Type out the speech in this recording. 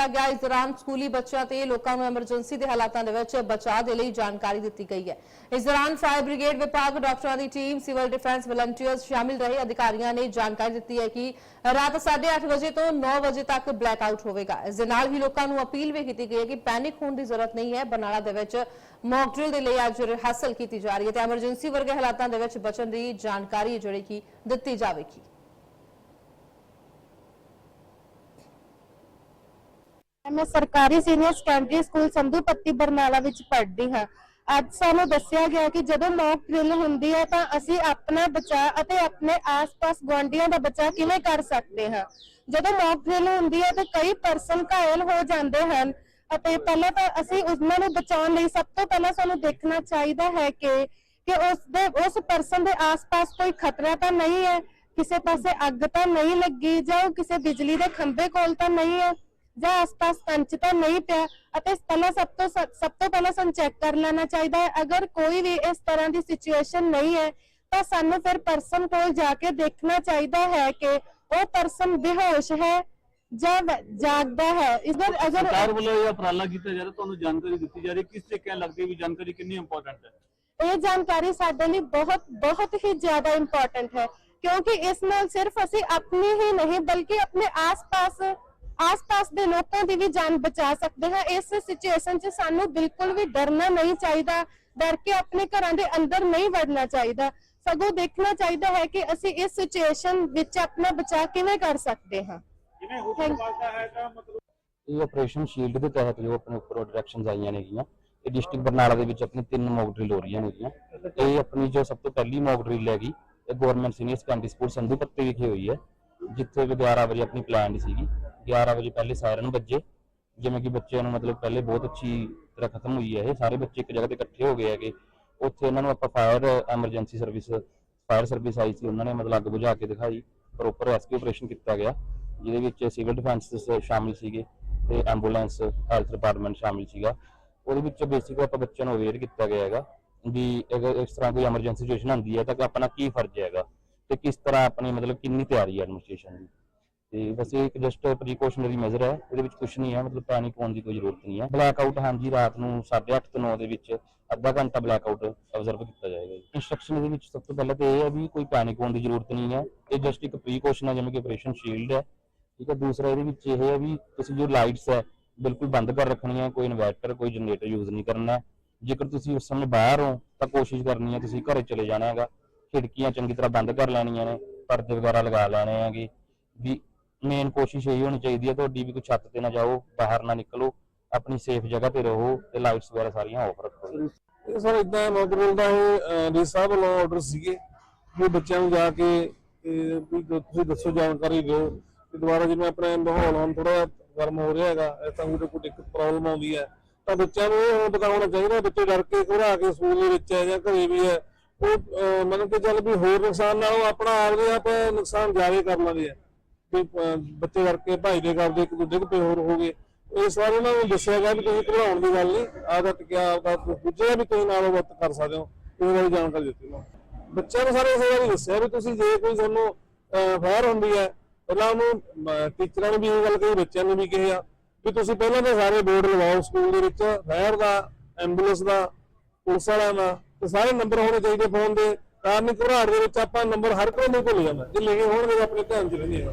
ਕੀਤਾ ਗਿਆ। ਇਸ ਦੌਰਾਨ ਸਕੂਲੀ ਬੱਚਿਆਂ ਤੇ ਲੋਕਾਂ ਨੂੰ ਐਮਰਜੈਂਸੀ ਦੇ ਹਾਲਾਤਾਂ ਦੇ ਵਿੱਚ ਬਚਾਅ ਦੇ ਲਈ ਜਾਣਕਾਰੀ ਦਿੱਤੀ ਗਈ ਹੈ। ਇਸ ਦੌਰਾਨ ਫਾਇਰ ਬ੍ਰਿਗੇਡ ਵਿਭਾਗ, ਡਾਕਟਰਾਂ ਦੀ ਟੀਮ, ਸਿਵਲ ਡਿਫੈਂਸ ਵਲੰਟੀਅਰਸ ਸ਼ਾਮਿਲ ਰਹੇ। ਅਧਿਕਾਰੀਆਂ ਨੇ ਜਾਣਕਾਰੀ ਦਿੱਤੀ ਹੈ ਕਿ ਰਾਤ 8:30 ਵਜੇ ਤੋਂ 9 ਵਜੇ ਤੱਕ ਬਲੈਕ ਆਊਟ ਹੋਵੇਗਾ। ਇਸ ਦੇ ਨਾਲ ਹੀ ਲੋਕਾਂ ਨੂੰ ਅਪੀਲ ਵੀ ਕੀਤੀ ਗਈ ਹੈ ਕਿ ਪੈਨਿਕ ਹੋਣ ਦੀ ਜ਼ਰੂਰਤ ਨਹੀਂ ਹੈ। ਬਰਨਾਲਾ ਦੇ ਵਿੱਚ ਮੌਕ ਡਰਿਲ ਦੇ ਲਈ ਅੱਜ ਰਿਹਰਸਲ ਕੀਤੀ ਜਾ ਰਹੀ ਹੈ ਤੇ ਐਮਰਜੈਂਸੀ ਵਰਗੇ ਹਾਲਾਤਾਂ ਦੇ ਵਿੱਚ ਬਚਣ ਦੀ ਜਾਣਕਾਰੀ ਜਿਹੜੀ ਕਿ ਦਿੱਤੀ ਜਾਵੇਗੀ। ਮੈਂ ਸਰਕਾਰੀ senior secondary school Sandhupatti Barnala ਵਿੱਚ ਪੜ੍ਹਦੀ ਹਾਂ। ਅੱਜ ਸਾਨੂੰ ਦੱਸਿਆ ਗਿਆ ਕਿ ਜਦੋਂ ਮੌਕ ਡਰਿਲ ਹੁੰਦੀ ਹੈ ਤਾਂ ਅਸੀਂ ਆਪਣਾ ਬਚਾਅ ਅਤੇ ਆਪਣੇ ਆਸ-ਪਾਸ ਗੁਆਂਢੀਆਂ ਦਾ ਬਚਾਅ ਕਿਵੇਂ ਕਰ ਸਕਦੇ ਹਾਂ? ਜਦੋਂ ਮੌਕ ਡਰਿਲ ਹੁੰਦੀ ਹੈ ਤਾਂ ਕਈ ਪਰਸਨ ਘਾਇਲ ਹੋ ਜਾਂਦੇ ਹਨ ਅਤੇ ਪਹਿਲਾਂ ਤਾਂ ਅਸੀਂ ਉਹਨਾਂ ਨੂੰ ਬਚਾਉਣ ਲਈ ਸਭ ਤੋਂ ਪਹਿਲਾਂ ਸਾਨੂੰ ਦੇਖਣਾ ਚਾਹੀਦਾ ਹੈ ਕਿ ਕਿ ਉਸ ਦੇ, ਉਸ ਪਰਸਨ ਦੇ ਆਸ-ਪਾਸ ਕੋਈ ਖਤਰਾ ਤਾਂ ਨਹੀਂ ਹੈ? ਕਿਸੇ ਪਾਸੇ ਅੱਗ ਤਾਂ ਨਹੀਂ ਲੱਗੀ ਜਾਂ ਉਹ ਕਿਸੇ ਬਿਜਲੀ ਦੇ ਖੰਭੇ ਕੋਲ ਤਾਂ ਨਹੀਂ ਹੈ? ਜਾਂ ਆਸ-ਪਾਸ ਕੰਚ ਤਾਂ ਨਹੀਂ ਪਿਆ ਅਤੇ ਪਹਿਲਾਂ ਸਭ ਤੋਂ ਸਭ ਤੋਂ ਪਹਿਲਾਂ ਸਾਨੂੰ ਚੈੱਕ ਕਰ ਲੈਣਾ ਚਾਹੀਦਾ ਹੈ। ਅਗਰ ਕੋਈ ਵੀ ਇਸ ਤਰ੍ਹਾਂ ਦੀ ਸਿਚੁਏਸ਼ਨ ਨਹੀਂ ਹੈ ਤਾਂ ਸਾਨੂੰ ਫਿਰ ਪਰਸਨ ਕੋਲ ਜਾ ਕੇ ਦੇਖਣਾ ਚਾਹੀਦਾ ਹੈ ਕਿ ਉਹ ਪਰਸਨ ਬੇਹੋਸ਼ ਹੈ ਜਾਂ ਜਾਗਦਾ ਹੈ। ਇਸਦਾ ਸਰਕਾਰ ਅਗਰ ਵੱਲੋਂ ਇਹ ਉਪਰਾਲਾ ਕੀਤਾ ਜਾ ਰਿਹਾ ਤੁਹਾਨੂੰ ਜਾਣਕਾਰੀ ਦਿੱਤੀ ਜਾ ਰਹੀ ਕਿਸ ਤਰੀਕੇ ਲੱਗਦੀ ਵੀ ਜਾਣਕਾਰੀ ਕਿੰਨੀ ਇੰਪੋਰਟੈਂਟ ਹੈ? ਇਹ ਜਾਣਕਾਰੀ ਸਾਡੇ ਲਈ ਬਹੁਤ ਬਹੁਤ ਹੀ ਜ਼ਿਆਦਾ ਇੰਪੋਰਟੈਂਟ ਹੈ ਕਿਉਂਕਿ ਇਸ ਨਾਲ ਸਿਰਫ ਅਸੀਂ ਆਪਣੀ ਹੀ ਨਹੀਂ ਬਲਕਿ ਆਪਣੇ ਆਸ-ਪਾਸ ਆਸ-ਪਾਸ ਦੇ ਲੋਕਾਂ ਦੀ ਵੀ ਜਾਨ ਬਚਾ ਸਕਦੇ ਹਾਂ। ਇਸ ਸਿਚੁਏਸ਼ਨ 'ਚ ਸਾਨੂੰ ਬਿਲਕੁਲ ਵੀ ਡਰਨਾ ਨਹੀਂ ਚਾਹੀਦਾ। ਡਰ ਕੇ ਆਪਣੇ ਘਰਾਂ ਦੇ ਅੰਦਰ ਨਹੀਂ ਵੜਨਾ ਚਾਹੀਦਾ। ਸਗੋਂ ਦੇਖਣਾ ਚਾਹੀਦਾ ਹੈ ਕਿ ਅਸੀਂ ਇਸ ਸਿਚੁਏਸ਼ਨ ਵਿੱਚ ਆਪਣਾ ਬਚਾਅ ਕਿਵੇਂ ਕਰ ਸਕਦੇ ਹਾਂ। ਜਿਵੇਂ Thank- ਪਾਲਦਾ ਹੈ ਤਾਂ ਮਤਲਬ ਇਹ ਆਪਰੇਸ਼ਨ ਸ਼ੀਲਡ ਦੇ ਤਹਿਤ ਜੋ ਆਪਣੇ ਉੱਪਰ ਡਾਇਰੈਕਸ਼ਨਸ ਆਈਆਂ ਨੇਗੀਆਂ ਇਹ ਡਿਸਟ੍ਰਿਕਟ ਬਰਨਾਲਾ ਦੇ ਵਿੱਚ ਆਪਣੀ ਤਿੰਨ ਮੌਕ ਡਰਿਲ ਹੋ ਰਹੀਆਂ ਨੇਗੀਆਂ। ਇਹ ਆਪਣੀ ਜੋ ਸਭ ਤੋਂ ਪਹਿਲੀ ਮੌਕ ਡਰਿਲ ਹੈਗੀ ਇਹ government senior secondary school Sandhupatti ਵਿਖੇ ਹੋਈ ਹੈ ਜਿੱਥੇ ਵੀ 11 ਵਜੇ ਆਪਣੀ ਪਲਾਨ ਸੀਗੀ। 11 ਵਜੇ ਪਹਿਲੇ ਸਾਇਰਨ ਵੱਜੇ। ਜਿਵੇਂ ਕਿ ਬੱਚਿਆਂ ਨੂੰ ਮਤਲਬ ਪਹਿਲੇ ਬਹੁਤ ਅੱਛੀ ਤਰ੍ਹਾਂ ਖਤਮ ਹੋਈ ਹੈ ਇਹ। ਸਾਰੇ ਬੱਚੇ ਇੱਕ ਜਗ੍ਹਾ ਤੇ ਇਕੱਠੇ ਹੋ ਗਏ ਹੈਗੇ। ਉੱਥੇ ਇਹਨਾਂ ਨੂੰ ਆਪਾਂ fire emergency service fire service ਆਈ ਸੀ। ਉਹਨਾਂ ਨੇ ਮਤਲਬ ਅੱਗ ਬੁਝਾ ਕੇ ਦਿਖਾਈ। ਪ੍ਰੋਪਰ ਰੈਸਕਿਊ ਆਪਰੇਸ਼ਨ ਕੀਤਾ ਗਿਆ। ਜਿਹਦੇ ਵਿੱਚ ਸਿਵਲ ਡਿਫੈਂਸ ਸ਼ਾਮਿਲ ਸੀਗੇ ਤੇ ਐਂਬੂਲੈਂਸ ਹੈਲਥ ਡਿਪਾਰਟਮੈਂਟ ਸ਼ਾਮਿਲ ਸੀਗਾ। ਉਹਦੇ ਵਿੱਚ ਬੇਸਿਕ ਆਪਾਂ ਬੱਚਿਆਂ ਨੂੰ ਅਵੇਅਰ ਕੀਤਾ ਗਿਆ ਹੈਗਾ ਵੀ ਅਗਰ ਇਸ ਤਰ੍ਹਾਂ ਕੋਈ ਐਮਰਜੈਂਸੀ ਸਿਚੁਏਸ਼ਨ ਆਉਂਦੀ ਹੈ ਤਾਂ ਆਪਣਾ ਕੀ ਫਰਜ਼ ਹੈਗਾ ਤੇ ਕਿਸ ਤਰ੍ਹਾਂ ਆਪਣੀ ਮਤਲਬ ਕਿੰਨੀ ਤਿਆਰੀ ਹੈ ਐਡਮਿਨਿਸਟ੍ਰੇਸ਼ਨ ਦੀ। ਤੇ ਬਸ ਇਹ ਇੱਕ ਜਸਟ ਪ੍ਰੀਕਾਸ਼ਨਰੀ ਮੈਜ਼ਰ ਹੈ, ਇਹਦੇ ਵਿੱਚ ਕੁਝ ਨਹੀਂ ਹੈ, ਮਤਲਬ ਪੈਨਿਕ ਹੋਣ ਦੀ ਕੋਈ ਜ਼ਰੂਰਤ ਨਹੀਂ ਹੈ। ਬਲੈਕ ਆਊਟ ਹਾਂਜੀ, ਰਾਤ ਨੂੰ 8:30 ਤੋਂ 9 ਦੇ ਵਿੱਚ ਅੱਧਾ ਘੰਟਾ ਬਲੈਕ ਆਊਟ ਅਬਜ਼ਰਵ ਕੀਤਾ ਜਾਏਗਾ ਇਨਸਟਰਕਸ਼ਨ ਇਹਦੇ ਵਿੱਚ ਸਭ ਤੋਂ ਪਹਿਲਾਂ ਤਾਂ ਇਹ ਹੈ ਵੀ ਕੋਈ ਪੈਨਿਕ ਹੋਣ ਦੀ ਜ਼ਰੂਰਤ ਨਹੀਂ ਹੈ। ਇਹ ਜਸਟ ਇੱਕ ਪ੍ਰੀਕਾਸ਼ਨ ਹੈ, ਜਿਵੇਂ ਕਿ ਆਪਰੇਸ਼ਨ ਸ਼ੀਲਡ ਹੈ। ਠੀਕ ਹੈ, ਦੂਸਰਾ ਇਹਦੇ ਵਿੱਚ ਇਹ ਹੈ ਵੀ ਤੁਸੀਂ ਜੋ ਲਾਈਟਸ ਹੈ, ਬਿਲਕੁਲ ਬੰਦ ਕਰ ਰੱਖਣੀਆਂ, ਕੋਈ ਇਨਵਰਟਰ ਕੋਈ ਜਨਰੇਟਰ ਯੂਜ਼ ਨਹੀਂ ਕਰਨਾ। ਜੇਕਰ ਤੁਸੀਂ ਉਸ ਸਮੇਂ ਬਾਹਰ ਹੋ, ਤਾਂ ਕੋਸ਼ਿਸ਼ ਕਰਨੀ ਹੈ ਤੁਸੀਂ ਘਰੇ ਚਲੇ ਜਾਣਾ ਹੈਗਾ। ਖਿੜਕੀਆਂ ਚੰਗੀ ਤਰ੍ਹਾਂ ਬੰਦ ਕਰ ਲੈਣੀਆਂ ਨੇ, ਪਰਦੇ ਵਗੈਰਾ ਲਗਾ ਲੈਣੇ ਹੈਗੇ। ਵੀ ਮੇਨ ਕੋਸ਼ਿਸ਼ ਇਹੀ ਹੋਣੀ ਚਾਹੀਦੀ ਹੈ ਤੁਹਾਡੀ ਵੀ ਕੋਈ ਛੱਤ ਤੇ ਨਾ ਜਾਓ, ਬਾਹਰ ਨਾ ਨਿਕਲੋ, ਆਪਣੀ ਸੇਫ ਜਗ੍ਹਾ ਤੇ ਰਹੋ ਤੇ ਲਾਈਟਸ ਵਗੈਰਾ ਸਾਰੀਆਂ ਆਫ ਰੱਖੋ। ਇਹ ਸਰ ਇਦਾਂ ਮੋਡਲ ਦਾ ਇਹ ਡੀ ਸਾਹਿਬ ਵੱਲੋਂ ਆਰਡਰ ਸੀਗੇ ਵੀ ਬੱਚਿਆਂ ਨੂੰ ਜਾ ਕੇ ਵੀ ਤੁਸੀਂ ਦੱਸੋ ਜਾਣਕਾਰੀ ਦਿਓ ਕਿ ਦੁਬਾਰਾ ਜਿਵੇਂ ਆਪਣੇ ਮਾਹੌਲ ਹੁਣ ਥੋੜਾ ਗਰਮ ਹੋ ਰਿਹਾ ਹੈਗਾ ਇਸ ਕੋਈ ਕੋਈ ਦਿੱਕਤ ਪ੍ਰੋਬਲਮ ਆਉਂਦੀ ਹੈ। ਤਾਂ ਬੱਚਿਆਂ ਨੂੰ ਇਹ ਬਤਾਉਣਾ ਚਾਹੀਦਾ, ਬੱਚੇ ਡਰ ਕੇ ਘਬਰਾ ਕੇ ਸਕੂਲ ਦੇ ਵਿੱਚ ਹੈ ਜਾਂ ਘਰੇ ਵੀ ਹੈ। ਉਹ ਮਤਲਬ ਮੰਨ ਚੱਲ ਵੀ ਹੋਰ ਨੁਕਸਾਨ ਨਾਲੋਂ ਉਹ ਆਪਣਾ ਆਪਦੇ ਆਪ ਨੁਕਸਾਨ ਜ਼ਿਆਦਾ ਕਰ ਲੈਂਦੇ ਆ। ਵੀ ਬੱਚੇ ਡਰ ਭਾਈ ਦੇ ਕਰਦੇ ਇੱਕ ਦੂਜੇ ਤੇ ਹੋਰ ਹੋ ਗਏ। ਇਸ ਬਾਰੇ ਉਹਨਾਂ ਨੂੰ ਦੱਸਿਆ ਗਿਆ ਵੀ ਤੁਸੀਂ ਘਬਰਾਉਣ ਦੀ ਗੱਲ ਨਹੀਂ। ਆਦਾ ਟਿਕਿਆ ਆਪਦਾ ਦੂਜੇ ਵੀ ਤੁਸੀਂ ਨਾਲ ਵਰਤ ਕਰ ਸਕਦੇ ਹੋ। ਇਹ ਬਾਰੇ ਜਾਣਕਾਰੀ ਦਿੱਤੀ ਉਹਨਾਂ ਬੱਚਿਆਂ ਨੂੰ ਸਾਰੇ ਇਸ ਬਾਰੇ ਦੱਸਿਆ ਵੀ ਤੁਸੀਂ ਜੇ ਕੋਈ ਤੁਹਾਨੂੰ ਫਾਇਰ ਹੁੰਦੀ ਹੈ, ਪਹਿਲਾਂ ਉਹਨੂੰ ਟੀਚਰਾਂ ਨੇ ਵੀ ਇਹ ਗੱਲ ਕਹੀ, ਬੱਚਿਆਂ ਨੂੰ ਵੀ ਕਿਹਾ ਵੀ ਤੁਸੀਂ ਪਹਿਲਾਂ ਤਾਂ ਸਾਰੇ ਬੋਰਡ ਲਵਾਓ ਸਕੂਲ ਦੇ ਵਿੱਚ, ਫਾਇਰ ਦਾ, ਐਂਬੂਲੈਂਸ ਦਾ, ਪੁਲਿਸ ਵਾਲਿਆਂ ਦਾ, ਤੇ ਸਾਰੇ ਨੰਬਰ ਹੋਣੇ ਚਾਹੀਦੇ ਫੋਨ ਦੇ। ਕਾਰਨ ਘਬਰਾਹਟ ਦੇ ਵਿੱਚ ਆਪਾਂ ਨੰਬਰ ਹਰ ਕੋਈ ਨਹੀਂ ਭੁੱਲ ਜਾਂਦਾ। ਜੇ ਲਿਖੇ ਹੋਣਗੇ ਆਪਣੇ ਧਿਆਨ ਚ ਰਹਿੰਦੇ ਆ